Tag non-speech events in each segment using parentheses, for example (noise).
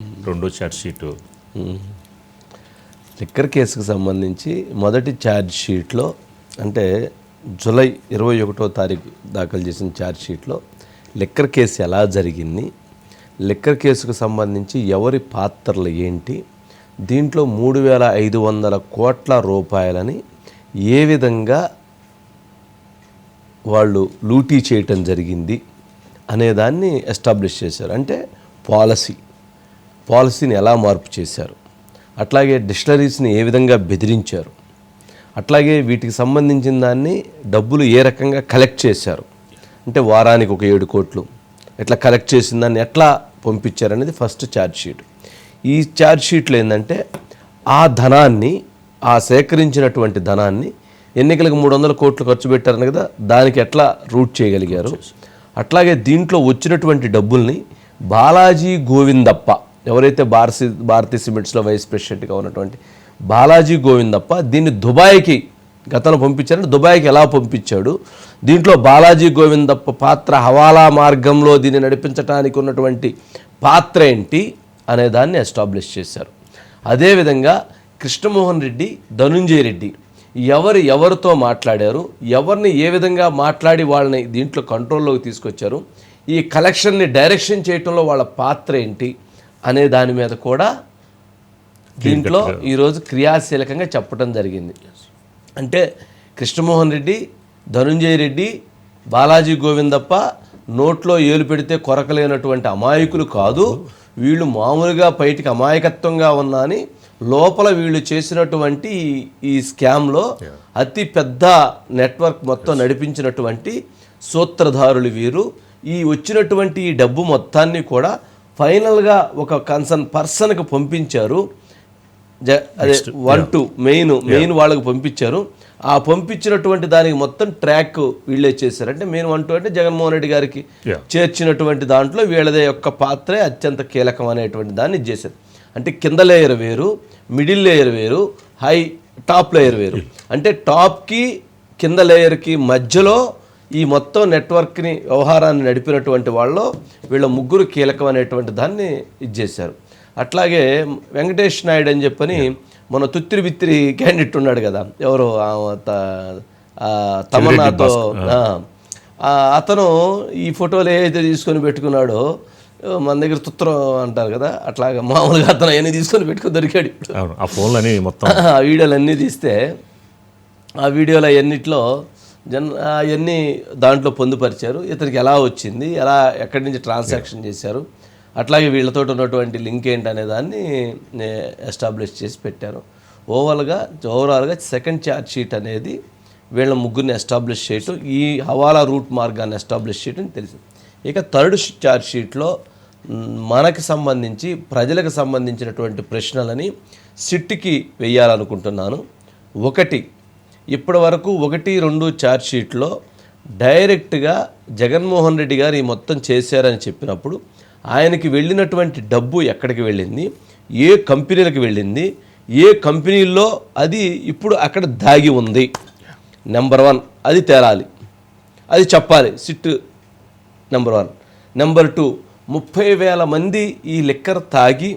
రెండో charge sheet liquor కేసుకు సంబంధించి మొదటి ఛార్జ్ షీట్లో అంటే జూలై ఇరవై ఒకటో తారీఖు దాఖలు చేసిన ఛార్జ్ షీట్లో లిక్కర్ కేసు ఎలా జరిగింది లిక్కర్ కేసుకు సంబంధించి ఎవరి పాత్రలు ఏంటి దీంట్లో మూడు వేల ఐదు వందల కోట్ల రూపాయలని ఏ విధంగా వాళ్ళు లూటీ చేయటం జరిగింది అనేదాన్ని ఎస్టాబ్లిష్ చేశారు. అంటే పాలసీ. పాలసీని ఎలా మార్పు చేశారు? అట్లాగే డిస్టలరీస్ని ఏ విధంగా బెదిరించారు? అట్లాగే వీటికి సంబంధించిన దాన్ని డబ్బులు ఏ రకంగా కలెక్ట్ చేశారు? అంటే వారానికి ఒక ఏడు కోట్లు. ఎట్లా కలెక్ట్ చేసిన దాన్ని ఎట్లా పంపించారు అనేది ఫస్ట్ ఛార్జ్ షీట్. ఈ ఛార్జ్ షీట్లో ఏంటంటే ఆ ధనాన్ని ఆ సేకరించినటువంటి ధనాన్ని ఎన్నికలకు మూడు వందల కోట్లు ఖర్చు పెట్టారని కదా దానికి ఎట్లా రూట్ చేయగలిగారు? అట్లాగే దీంట్లో వచ్చినటువంటి డబ్బుల్ని బాలాజీ గోవిందప్ప ఎవరైతే భారతీ భారతీ సిమెంట్స్లో వైస్ ప్రెసిడెంట్గా ఉన్నటువంటి బాలాజీ గోవిందప్ప దీన్ని దుబాయ్కి గతంలో పంపించారంటే దుబాయ్కి ఎలా పంపించాడు? దీంట్లో బాలాజీ గోవిందప్ప పాత్ర హవాలా మార్గంలో దీన్ని నడిపించడానికి ఉన్నటువంటి పాత్ర ఏంటి అనే దాన్ని ఎస్టాబ్లిష్ చేశారు. అదేవిధంగా కృష్ణమోహన్ రెడ్డి ధనుంజయ రెడ్డి ఎవరు ఎవరితో మాట్లాడారు? ఎవరిని ఏ విధంగా మాట్లాడి వాళ్ళని దీంట్లో కంట్రోల్లోకి తీసుకొచ్చారు? ఈ కలెక్షన్ని డైరెక్షన్ చేయటంలో వాళ్ళ పాత్ర ఏంటి? అనే దాని మీద కూడా దీంట్లో ఈరోజు క్రియాశీలకంగా చెప్పడం జరిగింది. అంటే కృష్ణమోహన్ రెడ్డి ధనుంజయ రెడ్డి బాలాజీ గోవిందప్ప నోట్లో ఏలు పెడితే కొరకలేనటువంటి అమాయకులు కాదు. వీళ్ళు మామూలుగా బయటికి అమాయకత్వంగా ఉన్నా అని లోపల వీళ్ళు చేసినటువంటి ఈ- ఈ స్కామ్లో అతి పెద్ద నెట్వర్క్ మొత్తం నడిపించినటువంటి సూత్రధారులు వీరు. ఈ వచ్చినటువంటి ఈ డబ్బు మొత్తాన్ని కూడా ఫైనల్గా ఒక కన్సర్న్ పర్సన్కి పంపించారు. జ- అదే వన్ టూ మెయిన్ మెయిన్ వాళ్ళకి పంపించారు. ఆ పంపించినటువంటి దానికి మొత్తం ట్రాక్ వీళ్ళే చేశారు. అంటే మెయిన్ వన్ టూ అంటే జగన్మోహన్ రెడ్డి గారికి. చేర్చినటువంటి దాంట్లో వీళ్ళదే యొక్క పాత్రే అత్యంత కీలకం అనేటువంటి దాన్ని ఇది చేశారు. అంటే కింద లేయర్ వేరు మిడిల్ లేయర్ వేరు హై టాప్ లేయర్ వేరు. అంటే టాప్కి కింద లేయర్కి మధ్యలో ఈ మొత్తం నెట్వర్క్ని వ్యవహారాన్ని నడిపినటువంటి వాళ్ళు వీళ్ళ ముగ్గురు కీలకం అనేటువంటి దాన్ని ఇది చేశారు. అట్లాగే వెంకటేష్ నాయుడు అని చెప్పని మన తుత్తిరి బిత్తిరి క్యాండిడేట్ ఉన్నాడు కదా ఎవరు తమన్నాతో అతను ఈ ఫోటోలు ఏదైతే తీసుకొని పెట్టుకున్నాడో మన దగ్గర తుత్రం అంటారు కదా అట్లాగా మామూలుగా అతను అవన్నీ తీసుకొని పెట్టుకొని దొరికాడు ఆ ఫోన్లని మొత్తం ఆ వీడియోలు అన్నీ తీస్తే ఆ వీడియోలు అన్నిట్లో జన్ అవన్నీ దాంట్లో పొందుపరిచారు. ఇతనికి ఎలా వచ్చింది ఎలా ఎక్కడి నుంచి ట్రాన్సాక్షన్ చేశారు అట్లాగే వీళ్ళతో ఉన్నటువంటి లింక్ ఏంటి అనే దాన్ని ఎస్టాబ్లిష్ చేసి పెట్టారు. ఓవరాల్గా ఓవరాల్గా సెకండ్ ఛార్జ్ షీట్ అనేది వీళ్ళ ముగ్గురిని ఎస్టాబ్లిష్ చేయటం ఈ హవాలా రూట్ మార్గాన్ని ఎస్టాబ్లిష్ చేయటం తెలిసింది. ఇక థర్డ్ ఛార్జ్ షీట్లో మనకి సంబంధించి ప్రజలకు సంబంధించినటువంటి ప్రశ్నలని సిట్కి వెయ్యాలనుకుంటున్నాను ఒకటి ఇప్పటి వరకు ఒకటి రెండు ఛార్జ్షీట్లో డైరెక్ట్గా జగన్మోహన్ రెడ్డి గారు ఈ మొత్తం చేశారని చెప్పినప్పుడు ఆయనకి వెళ్ళినటువంటి డబ్బు ఎక్కడికి వెళ్ళింది? ఏ కంపెనీలకు వెళ్ళింది? ఏ కంపెనీల్లో అది ఇప్పుడు అక్కడ దాగి ఉంది? నెంబర్ వన్ అది తేలాలి. అది చెప్పాలి. SIT number one number two ముప్పై వేల మంది ఈ లిక్కర్ తాగి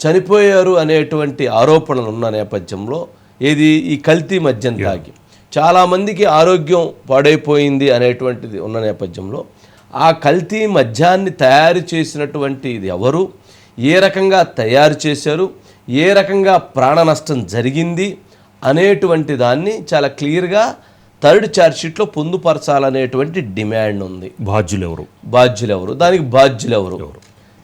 చనిపోయారు అనేటువంటి ఆరోపణలు ఉన్న నేపథ్యంలో ఏది? ఈ కల్తీ మద్యం తాగి. చాలామందికి ఆరోగ్యం పాడైపోయింది అనేటువంటిది ఉన్న నేపథ్యంలో ఆ కల్తీ మద్యాన్ని తయారు చేసినటువంటి ఇది ఎవరు? ఏ రకంగా తయారు చేశారు? ఏ రకంగా ప్రాణ నష్టం జరిగింది? అనేటువంటి దాన్ని చాలా క్లియర్గా థర్డ్ ఛార్జ్షీట్లో పొందుపరచాలనేటువంటి డిమాండ్ ఉంది. బాధ్యులు ఎవరు బాధ్యులు ఎవరు దానికి బాధ్యులు ఎవరు?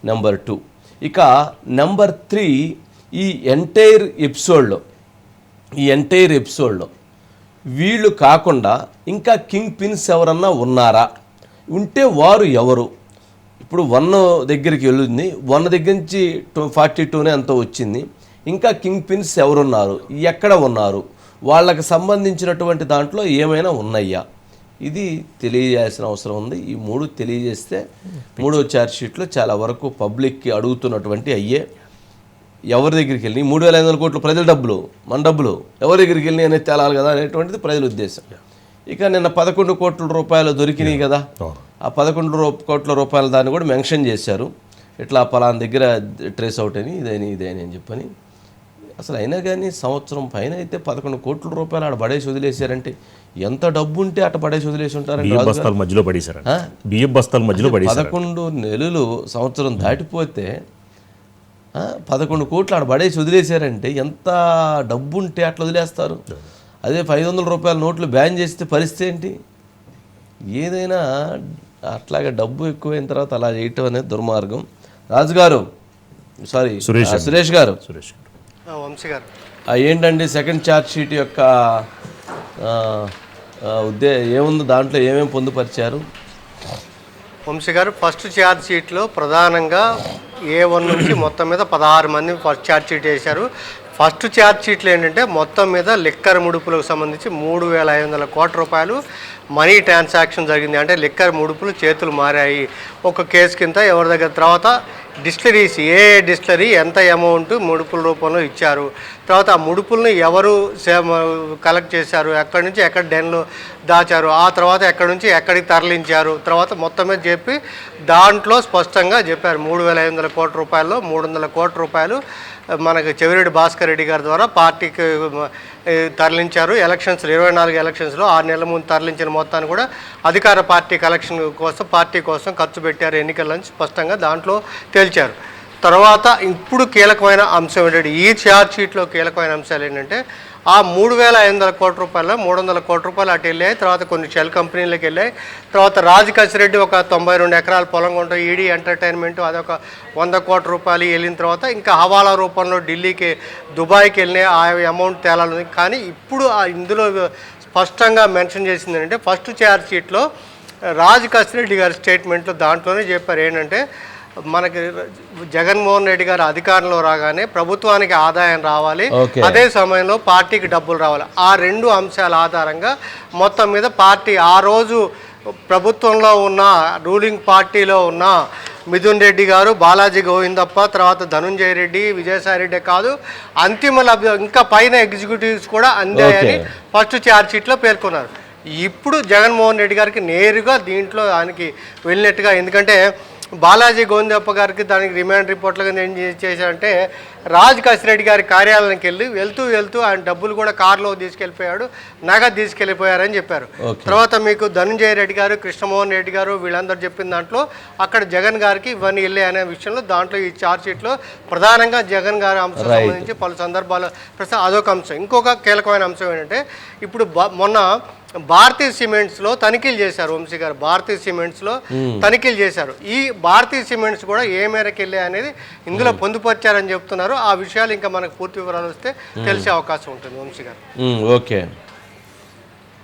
Number two. ఇక నెంబర్ త్రీ ఈ ఎంటైర్ ఎపిసోడ్లో ఈ ఎంటైర్ ఎపిసోడ్లో వీళ్ళు కాకుండా ఇంకా కింగ్ పిన్స్ ఎవరన్నా ఉన్నారా? ఉంటే వారు ఎవరు? ఇప్పుడు వన్ దగ్గరికి వెళ్ళింది. వన్ దగ్గర నుంచి టూ ఫార్టీ టూనే అంత వచ్చింది. ఇంకా కింగ్ పిన్స్ ఎవరున్నారు? ఎక్కడ ఉన్నారు? వాళ్ళకి సంబంధించినటువంటి దాంట్లో ఏమైనా ఉన్నాయా? ఇది తెలియజేయాల్సిన అవసరం ఉంది. ఈ మూడు తెలియజేస్తే మూడో ఛార్జ్ షీట్లో చాలా వరకు పబ్లిక్కి అడుగుతున్నటువంటి అయ్యే ఎవరి దగ్గరికి వెళ్ళి మూడు వేల ఐదు వందల కోట్లు ప్రజల డబ్బులు మన డబ్బులు ఎవరి దగ్గరికి వెళ్ళి అనేది తేలాలి కదా అనేటువంటిది ప్రజల ఉద్దేశం. ఇక నిన్న పదకొండు కోట్ల రూపాయలు దొరికినాయి కదా. ఆ పదకొండు కోట్ల రూపాయల దాన్ని కూడా మెన్షన్ చేశారు. ఇట్లా పలానా దగ్గర ట్రేస్ అవుట్ అని ఇదని ఇదని అని చెప్పని. అసలు అయినా కానీ సంవత్సరం పైన అయితే పదకొండు కోట్ల రూపాయలు ఆడ పడేసి వదిలేశారంటే ఎంత డబ్బు ఉంటే అట్ట పడేసి వదిలేసి బస్తాల మధ్యలో పడేశారండి బియ్యం బస్తాల మధ్యలో పడేశారు పదకొండు నెలలు సంవత్సరం దాటిపోతే పదకొండు కోట్లు ఆడ పడేసి వదిలేశారంటే ఎంత డబ్బు ఉంటే అట్లా వదిలేస్తారు? అదే ఐదు వందల రూపాయల నోట్లు బ్యాన్ చేస్తే పరిస్థితి ఏంటి? ఏదైనా అట్లాగే డబ్బు ఎక్కువైన తర్వాత అలా చేయటం అనేది దుర్మార్గం. రాజుగారు సారీ సురేష్ గారు. సురేష్ గారు. వంశీ గారు. ఏంటండి సెకండ్ ఛార్జ్ షీట్ యొక్క ఉద్దే ఏముంది? దాంట్లో ఏమేమి పొందుపరిచారు? వంశీ గారు ఫస్ట్ ఛార్జ్ షీట్లో ప్రధానంగా ఏ వన్ నుంచి మొత్తం మీద పదహారు మంది ఫస్ట్ ఛార్జ్ షీట్ వేశారు. ఫస్ట్ ఛార్జ్ షీట్లు ఏంటంటే మొత్తం మీద లిక్కర్ ముడుపులకు సంబంధించి మూడు వేల ఐదు వందల కోట్ల రూపాయలు మనీ ట్రాన్సాక్షన్ జరిగింది. అంటే లిక్కర్ ముడుపులు చేతులు మారాయి. ఒక కేసు కింద ఎవరి దగ్గర తర్వాత డిస్టిలరీస్ ఏ ఏ డిస్టిలరీ ఎంత అమౌంట్ ముడుపుల రూపంలో ఇచ్చారు? తర్వాత ఆ ముడుపులను ఎవరు కలెక్ట్ చేశారు? ఎక్కడి నుంచి ఎక్కడ డెన్లో దాచారు? ఆ తర్వాత ఎక్కడి నుంచి ఎక్కడికి తరలించారు? తర్వాత మొత్తమే చెప్పి దాంట్లో స్పష్టంగా చెప్పారు. మూడు వేల ఐదు వందల కోట్ల రూపాయల్లో మూడు వందల కోట్ల రూపాయలు మనకి చెవిరెడ్డి భాస్కర్ రెడ్డి గారి ద్వారా పార్టీకి తరలించారు. ఎలక్షన్స్ ఇరవై నాలుగు ఎలక్షన్స్లో ఆరు నెలల ముందు తరలించిన మొత్తాన్ని కూడా అధికార పార్టీ కలెక్షన్ కోసం పార్టీ కోసం ఖర్చు పెట్టారు. ఎన్నికలని స్పష్టంగా దాంట్లో తేల్చారు. తర్వాత ఇప్పుడు కీలకమైన అంశం ఏంటంటే ఈ ఛార్జ్ షీట్లో కీలకమైన అంశాలు ఏంటంటే ఆ మూడు వేల ఐదు వందల కోట్ల రూపాయలు మూడు వందల కోట్ల రూపాయలు అటు వెళ్ళాయి తర్వాత కొన్ని షెల్ కంపెనీలకు వెళ్ళాయి. తర్వాత రాజు ఒక తొంభై రెండు ఎకరాల పొలం కొంటాం ఈడీ ఎంటర్టైన్మెంట్ అదొక వంద కోట్ల రూపాయలు వెళ్ళిన తర్వాత ఇంకా హవాలా రూపంలో ఢిల్లీకి దుబాయ్కి వెళ్ళినాయి ఆ అమౌంట్ తేలాలని. కానీ ఇప్పుడు ఆ ఇందులో స్పష్టంగా మెన్షన్ చేసింది ఏంటంటే ఫస్ట్ ఛార్జ్ షీట్లో రాజ్ కసిరెడ్డి గారి స్టేట్మెంట్లో దాంట్లోనే చెప్పారు ఏంటంటే మనకి జగన్మోహన్ రెడ్డి గారు అధికారంలో రాగానే ప్రభుత్వానికి ఆదాయం రావాలి. అదే సమయంలో పార్టీకి డబ్బులు రావాలి ఆ రెండు అంశాల ఆధారంగా మొత్తం మీద పార్టీ ఆ రోజు ప్రభుత్వంలో ఉన్న రూలింగ్ పార్టీలో ఉన్న మిథున్ రెడ్డి గారు బాలాజీ గోవిందప్ప తర్వాత ధనుంజయ రెడ్డి విజయసాయి రెడ్డి కాదు అంతిమ లభ్య ఇంకా పైన ఎగ్జిక్యూటివ్స్ కూడా అందాయని. ఫస్ట్ ఛార్జ్ షీట్లో పేర్కొన్నారు ఇప్పుడు జగన్మోహన్ రెడ్డి గారికి నేరుగా దీంట్లో ఆయనకి వెళ్ళినట్టుగా ఎందుకంటే బాలాజీ గోవిందప్ప గారికి దానికి రిమాండ్ రిపోర్ట్లుగా ఏం చే- చేశారంటే రాజ్ కసిరెడ్డి గారి కార్యాలయానికి వెళ్ళి వెళ్తూ వెళ్తూ ఆయన డబ్బులు కూడా కారులో తీసుకెళ్ళిపోయాడు నగదు తీసుకెళ్ళిపోయారని చెప్పారు. తర్వాత మీకు ధనంజయ రెడ్డి గారు కృష్ణమోహన్ రెడ్డి గారు వీళ్ళందరూ చెప్పిన దాంట్లో అక్కడ జగన్ గారికి ఇవన్నీ వెళ్ళాయి అనే విషయంలో దాంట్లో ఈ ఛార్జ్ షీట్లో ప్రధానంగా జగన్ గారి అంశం. సంబంధించి పలు సందర్భాలు ప్రస్తుతం అదొక అంశం ఇంకొక కీలకమైన అంశం ఏంటంటే ఇప్పుడు బ- మొన్న భారతీయ సిమెంట్స్లో తనిఖీలు చేశారు వంశీ గారు. భారతీయ సిమెంట్స్లో తనిఖీలు చేశారు. ఈ భారతీయ సిమెంట్స్ కూడా ఏ మేరకు వెళ్ళాయి అనేది ఇందులో పొందుపరిచారని చెప్తున్నారు. ఆ విషయాలు ఇంకా మనకు పూర్తి వివరాలు వస్తే తెలిసే అవకాశం ఉంటుంది వంశీ గారు. ఓకే.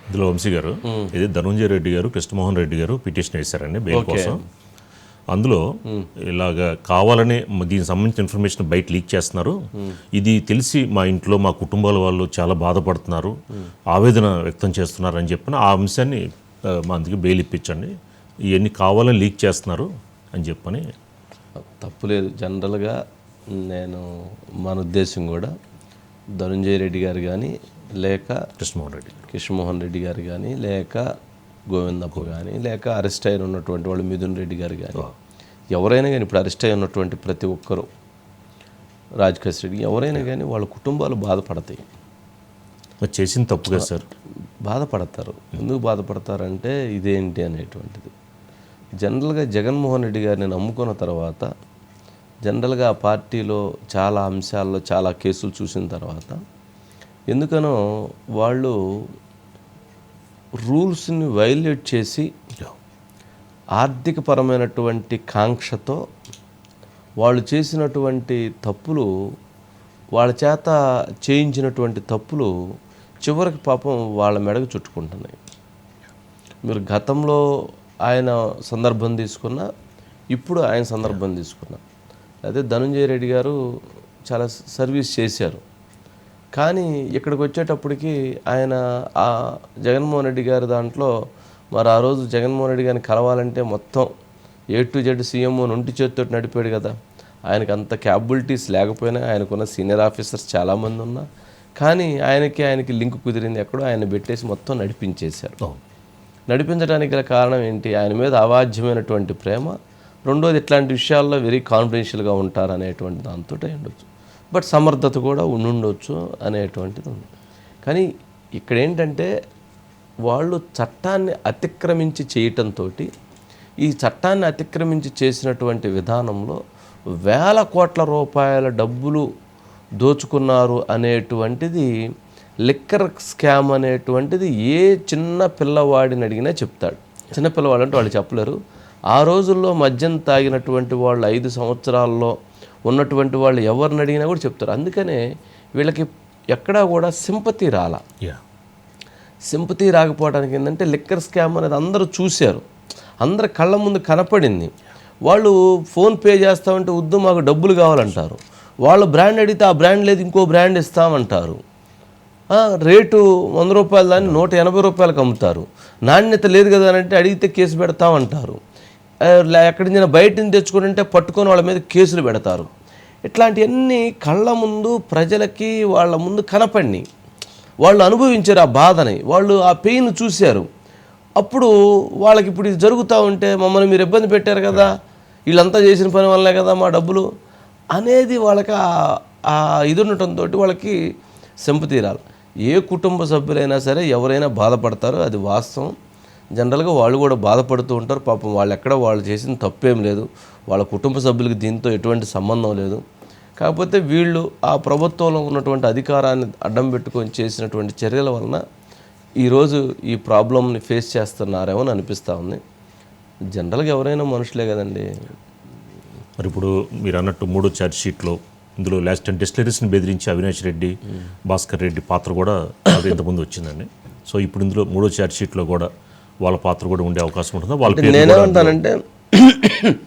ఇందులో వంశీ గారు ఇది ధనుంజయ రెడ్డి గారు కృష్ణమోహన్ రెడ్డి గారు పిటిషన్ వేశారండి బెయిల్. కోసం. అందులో ఇలాగ కావాలని దీనికి సంబంధించిన ఇన్ఫర్మేషన్ బయట లీక్ చేస్తున్నారు. ఇది తెలిసి మా ఇంట్లో మా కుటుంబాల వాళ్ళు చాలా బాధపడుతున్నారు. ఆవేదన వ్యక్తం చేస్తున్నారు అని చెప్పిన ఆ అంశాన్ని మా అందుకే బెయిల్ ఇప్పించండి. ఇవన్నీ కావాలని లీక్ చేస్తున్నారు అని చెప్పని. తప్పులేదు జనరల్గా నేను మన ఉద్దేశం కూడా ధనుంజయ రెడ్డి గారు కానీ లేక కృష్ణమోహన్ రెడ్డి. కృష్ణమోహన్ రెడ్డి గారు కానీ లేక గోవిందప్ప కానీ లేక అరెస్ట్ అయిన ఉన్నటువంటి వాళ్ళు మిథున్ రెడ్డి గారు కానీ ఎవరైనా కానీ ఇప్పుడు అరెస్ట్ అయి ఉన్నటువంటి ప్రతి ఒక్కరూ రాజకేశ్ రెడ్డి ఎవరైనా కానీ వాళ్ళ కుటుంబాలు బాధపడతాయి. చేసిన తప్పు కదా సార్? బాధపడతారు. ఎందుకు బాధపడతారంటే ఇదేంటి అనేటువంటిది. జనరల్గా జగన్మోహన్ రెడ్డి గారిని నమ్ముకున్న తర్వాత జనరల్గా ఆ పార్టీలో చాలా అంశాల్లో చాలా కేసులు చూసిన తర్వాత ఎందుకనో వాళ్ళు రూల్స్ని వైలేట్ చేసి ఆర్థికపరమైనటువంటి కాంక్షతో వాళ్ళు చేసినటువంటి తప్పులు వాళ్ళ చేత చేయించినటువంటి తప్పులు చివరికి పాపం వాళ్ళ మెడకు చుట్టుకుంటున్నాయి. మీరు గతంలో ఆయన సందర్భం తీసుకున్న ఇప్పుడు ఆయన సందర్భం తీసుకున్నా. అదే ధనుంజయ రెడ్డి గారు చాలా సర్వీస్ చేశారు. కానీ ఇక్కడికి వచ్చేటప్పటికి ఆయన ఆ జగన్మోహన్ రెడ్డి గారి దాంట్లో మరి ఆ రోజు జగన్మోహన్ రెడ్డి గారిని కలవాలంటే మొత్తం ఏ టు జెడ్ సీఎం ఒంటి చేతితో నడిపాడు కదా. ఆయనకు అంత క్యాపబిలిటీస్ లేకపోయినా ఆయనకున్న సీనియర్ ఆఫీసర్స్ చాలామంది ఉన్నా. కానీ ఆయనకి ఆయనకి లింక్ కుదిరింది ఎక్కడో ఆయన పెట్టేసి మొత్తం నడిపించేశారు. నడిపించడానికి గల కారణం ఏంటి? ఆయన మీద అవాధ్యమైనటువంటి ప్రేమ. రెండోది ఇట్లాంటి విషయాల్లో వెరీ కాన్ఫిడెన్షియల్గా ఉంటారు అనేటువంటి దాంతో ఉండొచ్చు. బట్ సమర్థత కూడా ఉండుండొచ్చు అనేటువంటిది ఉంది. కానీ ఇక్కడ ఏంటంటే వాళ్ళు చట్టాన్ని అతిక్రమించి చేయటంతో ఈ చట్టాన్ని అతిక్రమించి చేసినటువంటి విధానంలో వేల కోట్ల రూపాయల డబ్బులు దోచుకున్నారు అనేటువంటిది లిక్కర్ స్కామ్ అనేటువంటిది ఏ చిన్న పిల్లవాడిని అడిగినా చెప్తాడు. చిన్న పిల్లవాడు అంటే వాళ్ళు చెప్పలేరు. ఆ రోజుల్లో మద్యం తాగినటువంటి వాళ్ళు ఐదు సంవత్సరాల్లో ఉన్నటువంటి వాళ్ళు ఎవరిని అడిగినా కూడా చెప్తారు. అందుకనే వీళ్ళకి ఎక్కడా కూడా సింపతి రాలా. సింపతి రాకపోవడానికి ఏంటంటే లిక్కర్ స్కామ్ అనేది అందరూ చూశారు. అందరి కళ్ళ ముందు కనపడింది. వాళ్ళు ఫోన్ పే చేస్తామంటే వద్దు మాకు డబ్బులు కావాలంటారు. వాళ్ళు బ్రాండ్ అడిగితే ఆ బ్రాండ్ లేదు ఇంకో బ్రాండ్ ఇస్తామంటారు. రేటు వంద రూపాయలు దాన్ని నూట ఎనభై రూపాయలకు అమ్ముతారు. నాణ్యత లేదు కదా అని అంటే అడిగితే కేసు పెడతామంటారు. ఎక్కడి నుంచి బయట నుంచి తెచ్చుకుంటే పట్టుకొని వాళ్ళ మీద కేసులు పెడతారు. ఇట్లాంటివన్నీ కళ్ళ ముందు ప్రజలకి వాళ్ళ ముందు కనపడిని. వాళ్ళు అనుభవించారు ఆ బాధని. వాళ్ళు ఆ పెయిన్ చూశారు. అప్పుడు వాళ్ళకి ఇప్పుడు ఇది జరుగుతూ ఉంటే మమ్మల్ని మీరు ఇబ్బంది పెట్టారు కదా వీళ్ళంతా చేసిన పని వల్లే కదా మా డబ్బులు అనేది వాళ్ళకి ఆ- ఇది ఉండటంతో వాళ్ళకి సెంపు తీరాలి. ఏ కుటుంబ సభ్యులైనా సరే ఎవరైనా బాధపడతారు అది వాస్తవం. జనరల్గా వాళ్ళు కూడా బాధపడుతూ ఉంటారు. పాపం వాళ్ళు ఎక్కడ వాళ్ళు చేసిన తప్పేం లేదు. వాళ్ళ కుటుంబ సభ్యులకి దీంతో ఎటువంటి సంబంధం లేదు. కాకపోతే వీళ్ళు ఆ ప్రభుత్వంలో ఉన్నటువంటి అధికారాన్ని అడ్డం పెట్టుకొని చేసినటువంటి చర్యల వలన ఈరోజు ఈ ప్రాబ్లమ్ని ఫేస్ చేస్తున్నారేమో అని అనిపిస్తూ ఉంది. జనరల్గా ఎవరైనా మనుషులే కదండి. మరి ఇప్పుడు మీరు అన్నట్టు మూడో ఛార్జ్ షీట్లో ఇందులో లాస్ట్ టైం డిస్టిలరీస్ని బెదిరించి అవినాష్ రెడ్డి భాస్కర్ రెడ్డి పాత్ర కూడా అది ఇంతకుముందు వచ్చిందండి. సో ఇప్పుడు ఇందులో మూడో ఛార్జ్ షీట్లో కూడా వాళ్ళ పాత్ర కూడా ఉండే అవకాశం ఉంటుందా? వాళ్ళ నేనేమంటానంటే (coughs)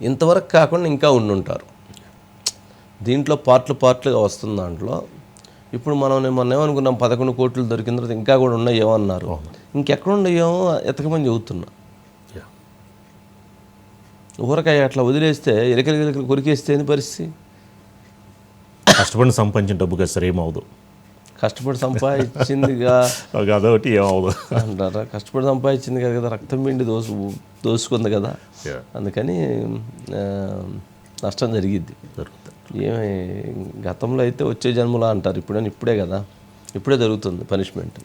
ఇంతవరకు కాకుండా ఇంకా ఉండుంటారు. దీంట్లో పార్ట్లు పార్ట్లుగా వస్తుంది దాంట్లో ఇప్పుడు మనం మొన్న ఏమనుకున్నాం పదకొండు కోట్లు దొరికిన తర్వాత ఇంకా కూడా ఉన్నాయి ఏమన్నారు ఇంకెక్కడ ఉన్నాయేమో ఎతకమని చెబుతున్నా. ఊరకాయ అట్లా వదిలేస్తే ఎలికలు ఎలికలు కొరికేస్తే పరిస్థితి? కష్టపడి సంపాదించిన డబ్బు కదా సార్ ఏమవుదు కష్టపడి సంపాదించిందిగా. అదొకటి ఏమవుదు అంటారా? కష్టపడి సంపాదించింది కదా కదా రక్తం పిండి దోసు దోసుకుంది కదా. అందుకని నష్టం జరిగిద్ది. ఏమి గతంలో అయితే వచ్చే జన్మలా అంటారు. ఇప్పుడని ఇప్పుడే కదా. ఇప్పుడే జరుగుతుంది పనిష్మెంట్.